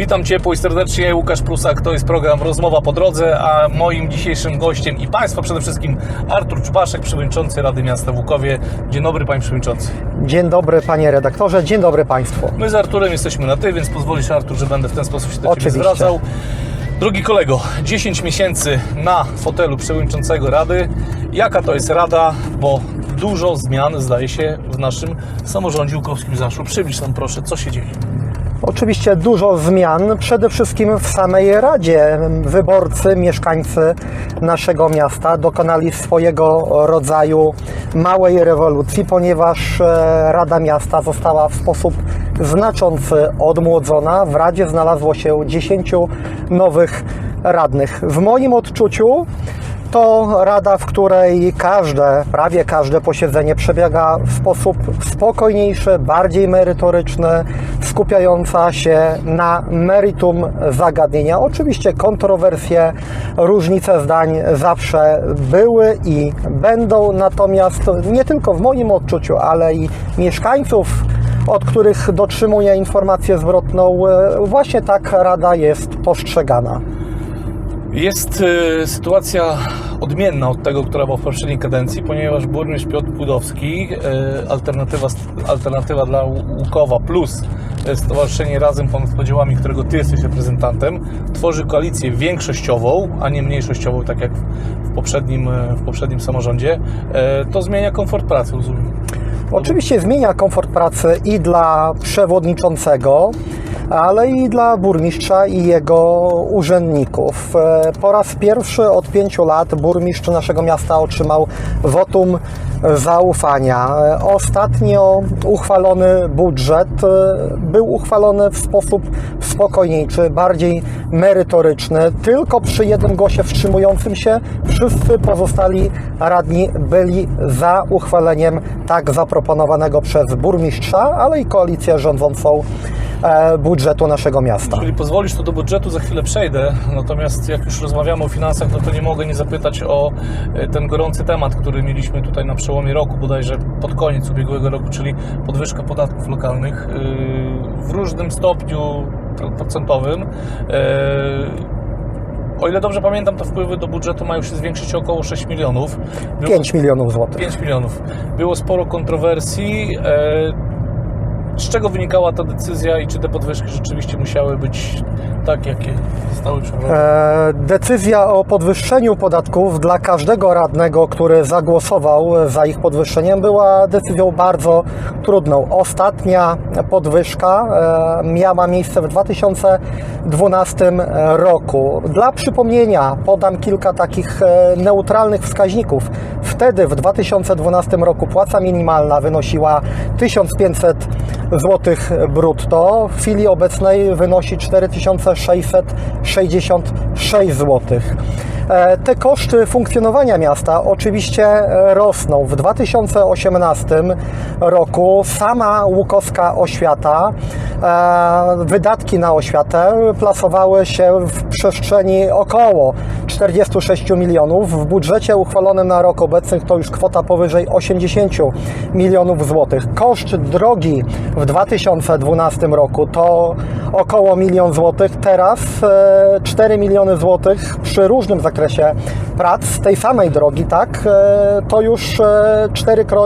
Witam ciepło i serdecznie, Łukasz Prusak, to jest program Rozmowa po drodze, a moim dzisiejszym gościem i Państwa przede wszystkim Artur Czubaszek, przewodniczący Rady Miasta Łukowie. Dzień dobry Panie Przewodniczący. Dzień dobry panie redaktorze, dzień dobry państwu. My z Arturem jesteśmy na Ty, więc pozwolisz Artur, że będę w ten sposób się do Ciebie Oczywiście. zwracał. Drogi kolego, 10 miesięcy na fotelu przewodniczącego Rady. Jaka to jest Rada? Bo dużo zmian zdaje się w naszym samorządzie łukowskim zaszło. Przybliż nam proszę, co się dzieje. Oczywiście dużo zmian, przede wszystkim w samej Radzie. Wyborcy, mieszkańcy naszego miasta dokonali swojego rodzaju małej rewolucji, ponieważ e, Rada Miasta została w sposób znaczący odmłodzona. W Radzie znalazło się 10 nowych radnych. W moim odczuciu to rada, w której każde, prawie każde posiedzenie przebiega w sposób spokojniejszy, bardziej merytoryczny, skupiająca się na meritum zagadnienia. Oczywiście kontrowersje, różnice zdań zawsze były i będą, natomiast nie tylko w moim odczuciu, ale i mieszkańców od których dotrzymuję informację zwrotną, e, właśnie tak Rada jest postrzegana. Jest y, sytuacja odmienna od tego, która była w poprzedniej kadencji, ponieważ burmistrz Piotr Budowski, y, alternatywa, alternatywa dla Łukowa plus y, Stowarzyszenie Razem Ponad Podziałami, którego Ty jesteś reprezentantem, tworzy koalicję większościową, a nie mniejszościową, tak jak w, poprzednim, w poprzednim samorządzie. Y, to zmienia komfort pracy, rozumiem. Oczywiście zmienia komfort pracy i dla przewodniczącego, ale i dla burmistrza i jego urzędników. E, Po raz pierwszy od pięciu lat burmistrz naszego miasta otrzymał wotum zaufania. E, Ostatnio uchwalony budżet e, był uchwalony w sposób spokojniejszy, bardziej merytoryczny. Tylko przy jednym głosie wstrzymującym się wszyscy pozostali radni byli za uchwaleniem tak zaproponowanego przez burmistrza, ale i koalicję rządzącą budżetu naszego miasta. Jeżeli pozwolisz, to do budżetu za chwilę przejdę. Natomiast jak już rozmawiamy o finansach, no to nie mogę nie zapytać o e, ten gorący temat, który mieliśmy tutaj na przełomie roku, bodajże pod koniec ubiegłego roku, czyli podwyżka podatków lokalnych yy, w różnym stopniu procentowym. O ile dobrze pamiętam, to wpływy do budżetu mają się zwiększyć o około 6 milionów. Było 5 milionów złotych. 5 milionów. Było sporo kontrowersji. Z czego wynikała ta decyzja i czy te podwyżki rzeczywiście musiały być tak, jakie zostały przeprowadzone? E, Decyzja o podwyższeniu podatków dla każdego radnego, który zagłosował za ich podwyższeniem, była decyzją bardzo trudną. Ostatnia podwyżka e, miała miejsce w 2012 roku. Dla przypomnienia podam kilka takich e, neutralnych wskaźników. Wtedy w 2012 roku płaca minimalna wynosiła 1500 zł brutto. W chwili obecnej wynosi 4666 zł. E, Te koszty funkcjonowania miasta oczywiście e, rosną. W 2018 roku sama łukowska oświata, e, wydatki na oświatę plasowały się w przestrzeni około 46 milionów. W budżecie uchwalonym na rok obecny to już kwota powyżej 80 milionów złotych. Koszt drogi w 2012 roku to około milion złotych. Teraz e, 4 miliony złotych przy różnym zakresie prac tej samej drogi, tak, e, to już e,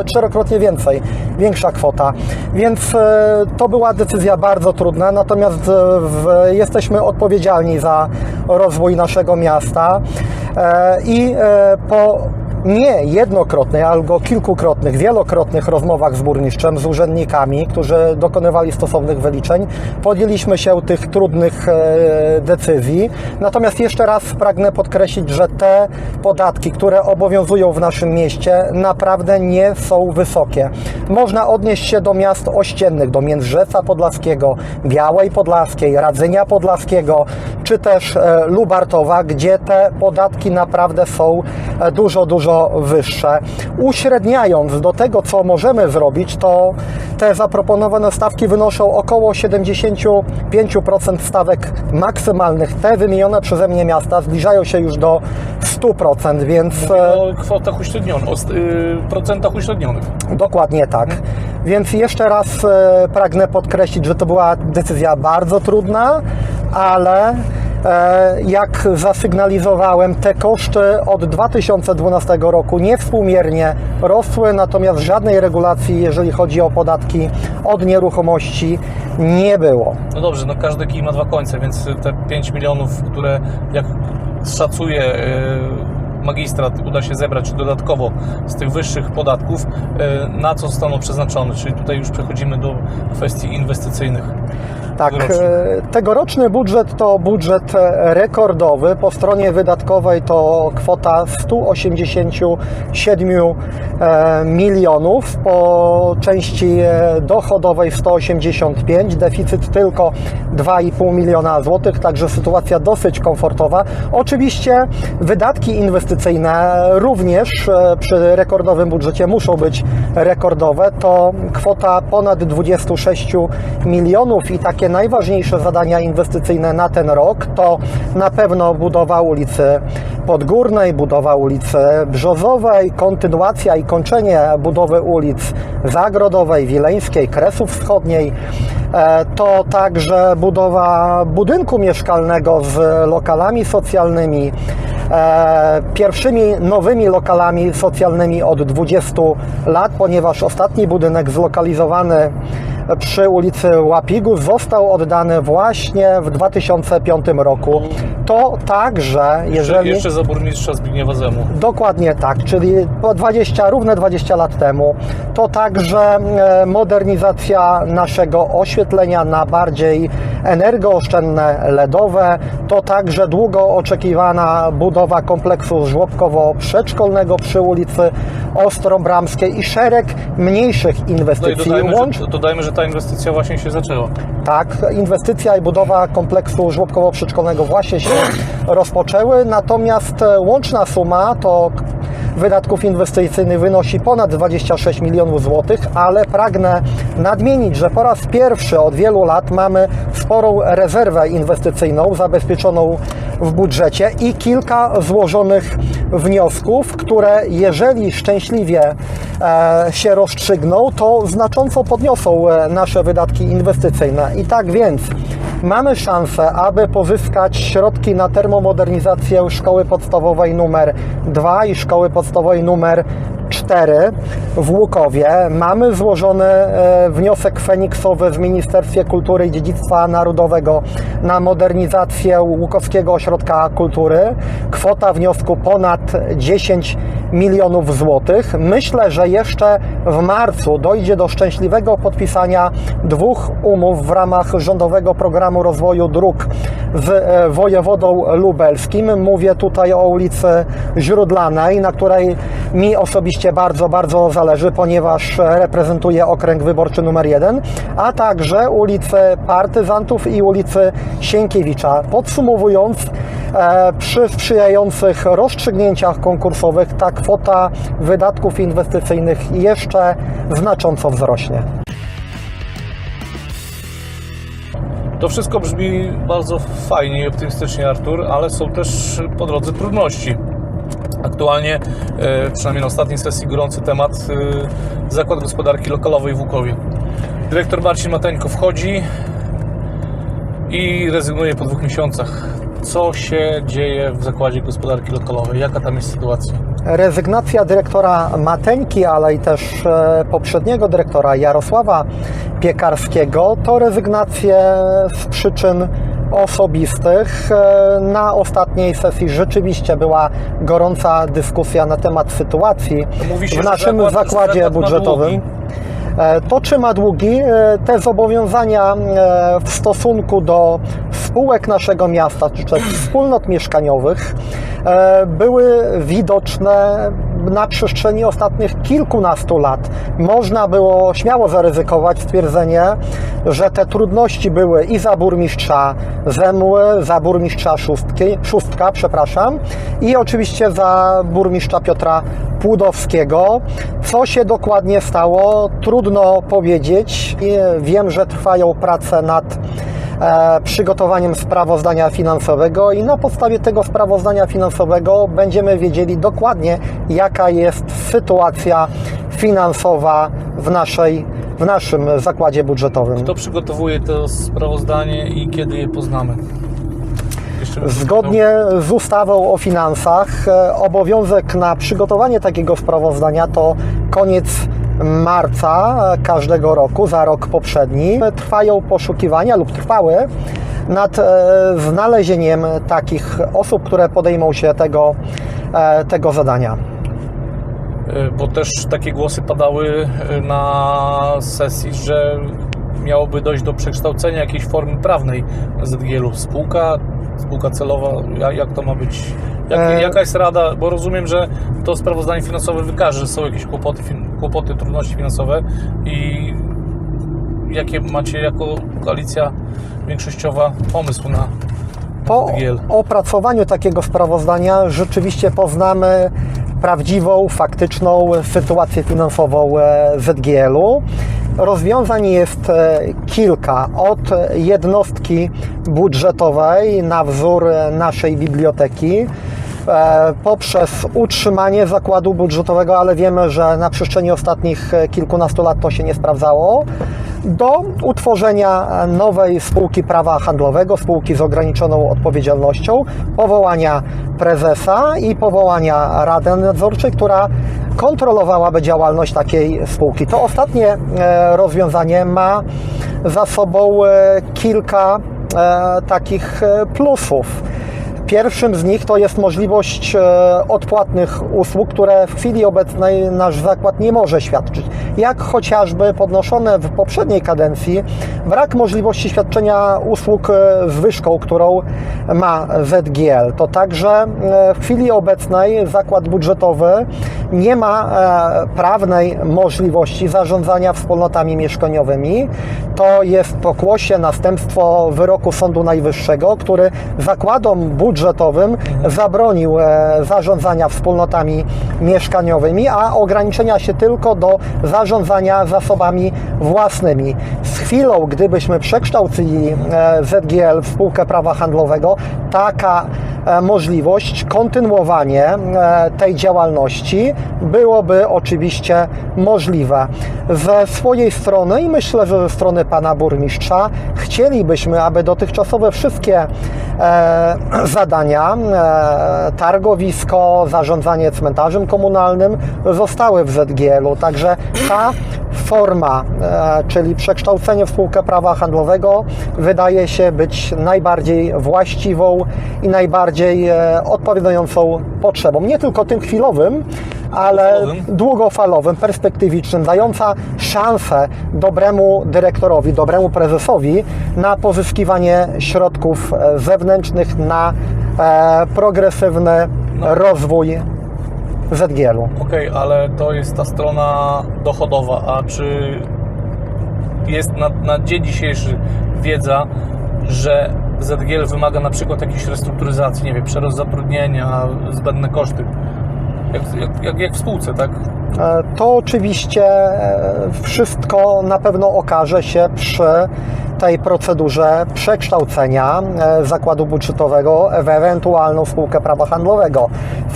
czterokrotnie więcej, większa kwota. Więc e, to była decyzja bardzo trudna, natomiast e, jesteśmy odpowiedzialni za rozwój naszego miasta e, i e, po nie jednokrotnych, albo kilkukrotnych, wielokrotnych rozmowach z burmistrzem, z urzędnikami, którzy dokonywali stosownych wyliczeń, podjęliśmy się tych trudnych e, decyzji. Natomiast jeszcze raz pragnę podkreślić, że te podatki, które obowiązują w naszym mieście, naprawdę nie są wysokie. Można odnieść się do miast ościennych, do Międzyrzecza Podlaskiego, Białej Podlaskiej, Radzynia Podlaskiego, czy też e, Lubartowa, gdzie te podatki naprawdę są e, dużo, dużo wyższe. Uśredniając do tego, co możemy zrobić, to te zaproponowane stawki wynoszą około 75% stawek maksymalnych. Te wymienione przeze mnie miasta zbliżają się już do 100%, więc e, O kwotach uśrednionych, o y, procentach uśrednionych. Dokładnie tak. Więc jeszcze raz pragnę podkreślić, że to była decyzja bardzo trudna, ale e, jak zasygnalizowałem, te koszty od 2012 roku niewspółmiernie rosły, natomiast żadnej regulacji, jeżeli chodzi o podatki od nieruchomości, nie było. No dobrze, no każdy kij ma dwa końce, więc te 5 milionów, które jak szacuje e, magistrat, uda się zebrać dodatkowo z tych wyższych podatków, e, na co zostaną przeznaczone? Czyli tutaj już przechodzimy do kwestii inwestycyjnych. Tak, Tegoroczny. e, tegoroczny budżet to budżet e, rekordowy. Po stronie wydatkowej to kwota 187 e, milionów, po części dochodowej 185, deficyt tylko 2,5 miliona złotych, także sytuacja dosyć komfortowa. Oczywiście wydatki inwestycyjne również przy rekordowym budżecie muszą być rekordowe. To kwota ponad 26 milionów i takie najważniejsze zadania inwestycyjne na ten rok to na pewno budowa ulicy Podgórnej, budowa ulicy Brzozowej, kontynuacja i kończenie budowy ulic Zagrodowej, Wileńskiej, Kresów Wschodniej. E, To także budowa budynku mieszkalnego z lokalami socjalnymi, e, pierwszymi nowymi lokalami socjalnymi od 20 lat, ponieważ ostatni budynek zlokalizowany przy ulicy Łapigu został oddany właśnie w 2005 roku. To także, jeżeli... jeszcze za burmistrza Zbigniewa Zemu. Dokładnie tak, czyli po 20, równe 20 lat temu, to także e, modernizacja naszego oświetlenia na bardziej energooszczędne LEDowe, to także długo oczekiwana budowa kompleksu żłobkowo-przedszkolnego przy ulicy Ostrobramskiej i szereg mniejszych No i inwestycji. dodajmy, Łącz- że, dodajmy, że ta inwestycja właśnie się zaczęła. tak, inwestycja i budowa kompleksu żłobkowo-przedszkolnego właśnie się rozpoczęły, natomiast e, łączna suma to wydatków inwestycyjnych wynosi ponad 26 milionów złotych, ale pragnę nadmienić, że po raz pierwszy od wielu lat mamy sporą rezerwę inwestycyjną zabezpieczoną w budżecie i kilka złożonych wniosków, które jeżeli szczęśliwie e, się rozstrzygną, to znacząco podniosą e, nasze wydatki inwestycyjne. I tak więc mamy szansę, aby pozyskać środki na termomodernizację szkoły podstawowej numer 2 i szkoły podstawowej numer 4 w Łukowie. Mamy złożony e, wniosek feniksowy w Ministerstwie Kultury i Dziedzictwa Narodowego na modernizację Łukowskiego Ośrodka Kultury. Kwota wniosku ponad 10 milionów złotych. Myślę, że jeszcze w marcu dojdzie do szczęśliwego podpisania dwóch umów w ramach rządowego programu rozwoju dróg z e, wojewodą lubelskim. Mówię tutaj o ulicy Źródlanej, na której mi osobiście bardzo, bardzo zależy, ponieważ reprezentuję okręg wyborczy numer jeden, a także ulicy Partyzantów i ulicy Sienkiewicza. Podsumowując, e, przy sprzyjających rozstrzygnięciach konkursowych ta kwota wydatków inwestycyjnych jeszcze znacząco wzrośnie. To wszystko brzmi bardzo fajnie i optymistycznie, Artur, ale są też po drodze trudności. Aktualnie, e, przynajmniej na ostatniej sesji, gorący temat e, Zakład Gospodarki Lokalowej w Łukowie. Dyrektor Marcin Mateńko wchodzi i rezygnuje po dwóch miesiącach. Co się dzieje w Zakładzie Gospodarki Lokalowej? Jaka tam jest sytuacja? Rezygnacja dyrektora Mateńki, ale i też e, poprzedniego dyrektora Jarosława Piekarskiego to rezygnacje z przyczyn osobistych. E, Na ostatniej sesji rzeczywiście była gorąca dyskusja na temat sytuacji się, w naszym zakład- zakładzie zakład ma budżetowym. długi. E, To trzyma długi. E, Te zobowiązania w stosunku do spółek naszego miasta, czy też wspólnot mieszkaniowych e, były widoczne na przestrzeni ostatnich kilkunastu lat. Można było śmiało zaryzykować stwierdzenie, że te trudności były i za burmistrza Zemły, za burmistrza Szóstki, Szóstka, przepraszam, i oczywiście za burmistrza Piotra Płudowskiego. Co się dokładnie stało, trudno powiedzieć. Wiem, że trwają prace nad przygotowaniem sprawozdania finansowego i na podstawie tego sprawozdania finansowego będziemy wiedzieli dokładnie, jaka jest sytuacja finansowa w naszej w naszym zakładzie budżetowym. Kto przygotowuje to sprawozdanie i kiedy je poznamy? Zgodnie z ustawą o finansach e, obowiązek na przygotowanie takiego sprawozdania to koniec marca e, każdego roku, za rok poprzedni. Trwają poszukiwania lub trwały nad e, znalezieniem takich osób, które podejmą się tego, e, tego zadania. Y, Bo też takie głosy padały na sesji, że miałoby dojść do przekształcenia jakiejś formy prawnej ZGL-u. Spółka, spółka celowa, ja- jak to ma być? Jak, E- Jaka jest rada? Bo rozumiem, że to sprawozdanie finansowe wykaże, że są jakieś kłopoty, kłopoty trudności finansowe i jakie macie jako koalicja większościowa pomysł na Po opracowaniu takiego sprawozdania rzeczywiście poznamy prawdziwą, faktyczną sytuację finansową e, ZGL-u. Rozwiązań jest e, kilka. Od jednostki budżetowej na wzór naszej biblioteki, poprzez utrzymanie zakładu budżetowego, ale wiemy, że na przestrzeni ostatnich e, kilkunastu lat to się nie sprawdzało, do utworzenia nowej spółki prawa handlowego, spółki z ograniczoną odpowiedzialnością, powołania prezesa i powołania Rady Nadzorczej, która kontrolowałaby działalność takiej spółki. To ostatnie e, rozwiązanie ma za sobą e, kilka e, takich e, plusów. Pierwszym z nich to jest możliwość e, odpłatnych usług, które w chwili obecnej nasz zakład nie może świadczyć. Jak chociażby podnoszone w poprzedniej kadencji brak możliwości świadczenia usług e, z wyżką, którą ma ZGL. To także e, w chwili obecnej zakład budżetowy nie ma prawnej możliwości zarządzania wspólnotami mieszkaniowymi. To jest pokłosie następstwo wyroku Sądu Najwyższego, który zakładom budżetowym zabronił e, zarządzania wspólnotami mieszkaniowymi, a ograniczenia się tylko do zarządzania zasobami własnymi. Z chwilą, gdybyśmy przekształcili e, ZGL w spółkę prawa handlowego, taka możliwość, kontynuowanie e, tej działalności byłoby oczywiście możliwe. Ze swojej strony i myślę, że ze strony pana burmistrza chcielibyśmy, aby dotychczasowe wszystkie e, zadania, e, targowisko, zarządzanie cmentarzem komunalnym zostały w ZGL-u. Także ta forma, e, czyli przekształcenie w spółkę prawa handlowego, wydaje się być najbardziej właściwą i najbardziej e, odpowiadającą potrzebom. Nie tylko tym chwilowym, ale Długofalowym. długofalowym, perspektywicznym, dająca szansę dobremu dyrektorowi, dobremu prezesowi na pozyskiwanie środków e, zewnętrznych na progresywny rozwój ZGL-u. Okej, ale to jest ta strona dochodowa, a czy jest na, na dzień dzisiejszy wiedza, że ZGL wymaga na przykład jakiejś restrukturyzacji, nie wiem, przerost zatrudnienia, zbędne koszty, jak, jak, jak, jak w spółce, tak? E, To oczywiście e, wszystko na pewno okaże się przy tej procedurze przekształcenia e, zakładu budżetowego w ewentualną spółkę prawa handlowego.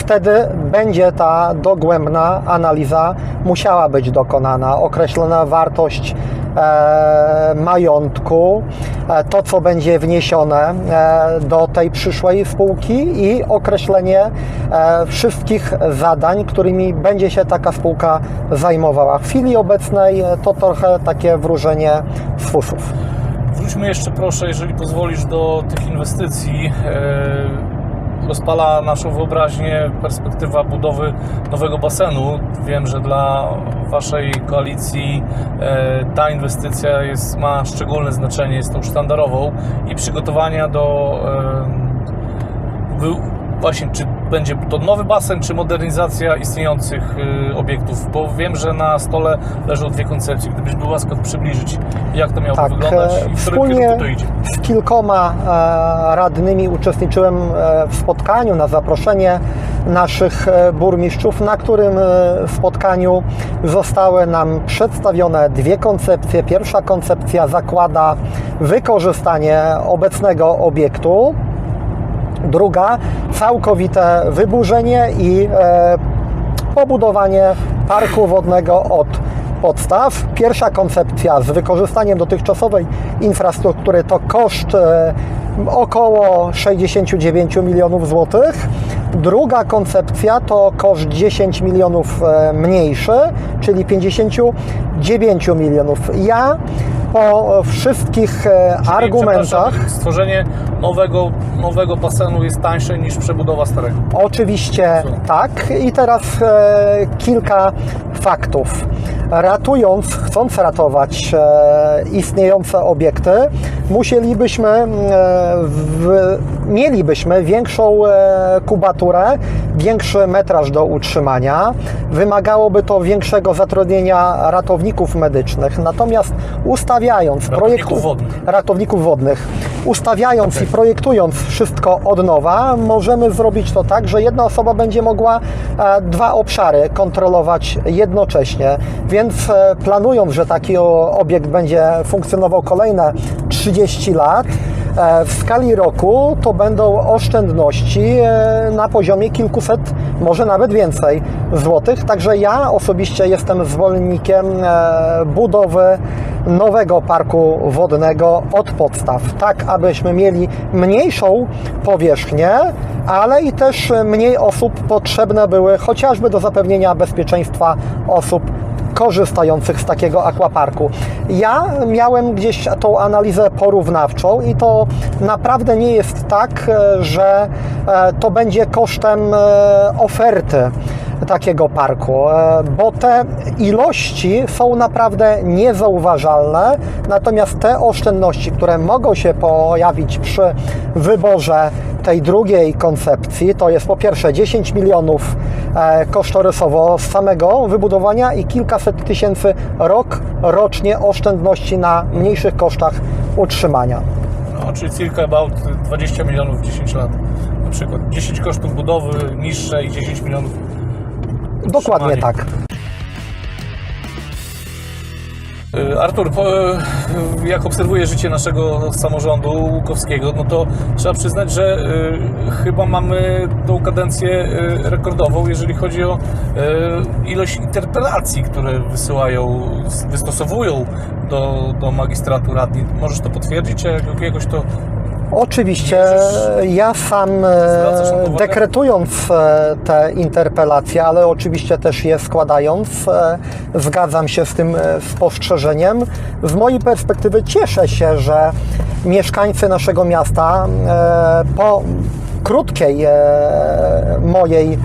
Wtedy będzie ta dogłębna analiza musiała być dokonana, określona wartość e, majątku, e, to co będzie wniesione e, do tej przyszłej spółki i określenie e, wszystkich zadań, którymi będzie się taka spółka zajmowała. W chwili obecnej e, to trochę takie wróżenie z fusów. Wróćmy jeszcze proszę, jeżeli pozwolisz, do tych inwestycji. Rozpala naszą wyobraźnię perspektywa budowy nowego basenu. Wiem, że dla Waszej koalicji e, ta inwestycja jest, ma szczególne znaczenie, jest tą sztandarową i przygotowania do e, właśnie, czy będzie to nowy basen, czy modernizacja istniejących y, obiektów, bo wiem, że na stole leżą dwie koncepcje. Gdybyś był łaskaw przybliżyć, jak to miałoby Tak, wyglądać e, i w którym kierunku to idzie. z kilkoma e, radnymi uczestniczyłem e, w spotkaniu na zaproszenie naszych burmistrzów, na którym spotkaniu zostały nam przedstawione dwie koncepcje. Pierwsza koncepcja zakłada wykorzystanie obecnego obiektu, druga całkowite wyburzenie i e, pobudowanie parku wodnego od podstaw. Pierwsza koncepcja z wykorzystaniem dotychczasowej infrastruktury to koszt e, około 69 milionów złotych. Druga koncepcja to koszt 10 milionów e, mniejszy, czyli 59 milionów. Ja po wszystkich e, Czyli, argumentach Stworzenie nowego, nowego basenu jest tańsze niż przebudowa starego. Oczywiście tak. I teraz e, kilka faktów. Ratując, chcąc ratować e, istniejące obiekty, musielibyśmy, e, w, mielibyśmy większą e, kubaturę, większy metraż do utrzymania. Wymagałoby to większego zatrudnienia ratowników medycznych. Natomiast ustawiając Ratowników wodnych. ratowników wodnych. Ustawiając i projektując wszystko od nowa, możemy zrobić to tak, że jedna osoba będzie mogła e, dwa obszary kontrolować jednocześnie. Więc e, planując, że taki obiekt będzie funkcjonował kolejne 30 lat, w skali roku to będą oszczędności e, na poziomie kilkuset, może nawet więcej złotych. Także ja osobiście jestem zwolennikiem e, budowy nowego parku wodnego od podstaw, tak abyśmy mieli mniejszą powierzchnię, ale i też mniej osób potrzebne były chociażby do zapewnienia bezpieczeństwa osób korzystających z takiego akwaparku. Ja miałem gdzieś tą analizę porównawczą i to naprawdę nie jest tak, e, że e, to będzie kosztem e, oferty takiego parku, bo te ilości są naprawdę niezauważalne, natomiast te oszczędności, które mogą się pojawić przy wyborze tej drugiej koncepcji, to jest po pierwsze 10 milionów kosztorysowo z samego wybudowania i kilkaset tysięcy rok rocznie oszczędności na mniejszych kosztach utrzymania. No, czyli circa about 20 milionów w 10 lat. Na przykład 10 kosztów budowy niższe i 10 milionów Dokładnie tak. Artur, po, y, jak obserwuję życie naszego samorządu łukowskiego, no to trzeba przyznać, że y, chyba mamy tą kadencję rekordową, jeżeli chodzi o ilość interpelacji, które wysyłają, wystosowują do, do magistratu radni. Możesz to potwierdzić, czy jak- jakoś to Oczywiście ja sam e, dekretując e, te interpelacje, ale oczywiście też je składając, e, zgadzam się z tym spostrzeżeniem. Z mojej perspektywy cieszę się, że mieszkańcy naszego miasta po krótkiej mojej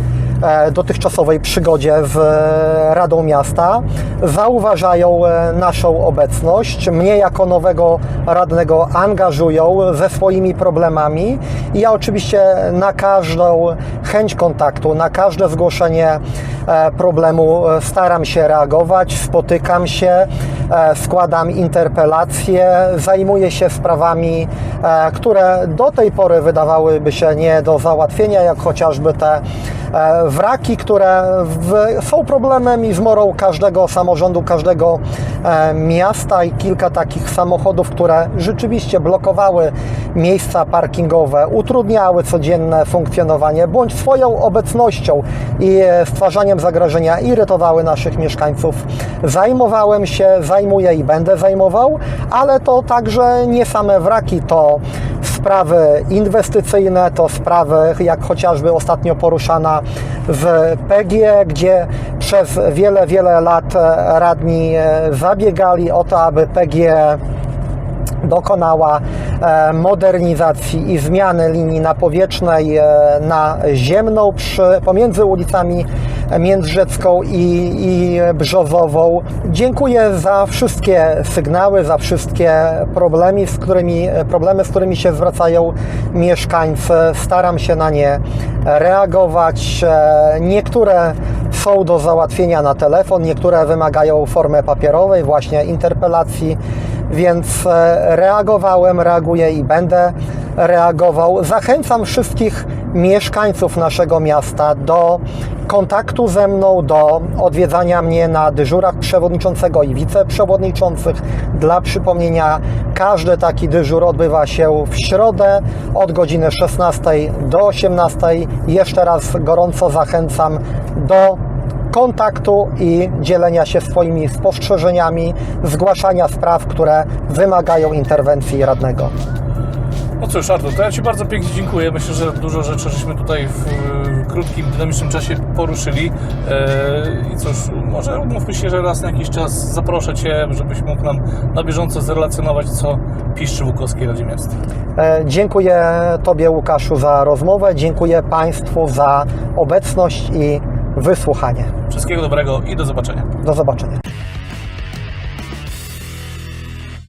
dotychczasowej przygodzie z e, Radą Miasta. Zauważają e, naszą obecność, mnie jako nowego radnego angażują ze swoimi problemami. I ja oczywiście na każdą chęć kontaktu, na każde zgłoszenie e, problemu e, staram się reagować, spotykam się, e, składam interpelacje, zajmuję się sprawami, e, które do tej pory wydawałyby się nie do załatwienia, jak chociażby te e, wraki, które w, są problemem i zmorą każdego samorządu, każdego e, miasta i kilka takich samochodów, które rzeczywiście blokowały miejsca parkingowe, utrudniały codzienne funkcjonowanie, bądź swoją obecnością i e, stwarzaniem zagrożenia irytowały naszych mieszkańców. Zajmowałem się, zajmuję i będę zajmował, ale to także nie same wraki, to sprawy inwestycyjne, to sprawy jak chociażby ostatnio poruszana w PG, gdzie przez wiele, wiele lat e, radni e, zabiegali o to, aby PG dokonała e, modernizacji i zmiany linii napowietrznej e, na ziemną przy, pomiędzy ulicami Międzyrzecką i, i Brzozową. Dziękuję za wszystkie sygnały, za wszystkie problemy, z którymi, problemy, z którymi się zwracają mieszkańcy. Staram się na nie reagować. Niektóre są do załatwienia na telefon, niektóre wymagają formy papierowej, właśnie interpelacji więc e, reagowałem, reaguję i będę reagował. Zachęcam wszystkich mieszkańców naszego miasta do kontaktu ze mną, do odwiedzania mnie na dyżurach przewodniczącego i wiceprzewodniczących. Dla przypomnienia, każdy taki dyżur odbywa się w środę od godziny 16 do 18. Jeszcze raz gorąco zachęcam do kontaktu i dzielenia się swoimi spostrzeżeniami, zgłaszania spraw, które wymagają interwencji radnego. No cóż, Artur, to ja Ci bardzo pięknie dziękuję. Myślę, że dużo rzeczy żeśmy tutaj w krótkim, dynamicznym czasie poruszyli. E, I cóż, może umówmy się, że raz na jakiś czas zaproszę Cię, żebyś mógł nam na bieżąco zrelacjonować, co piszczy Łukowskiej Radzie Miasta. E, Dziękuję Tobie, Łukaszu, za rozmowę. Dziękuję Państwu za obecność i wysłuchanie. Wszystkiego dobrego i do zobaczenia. Do zobaczenia.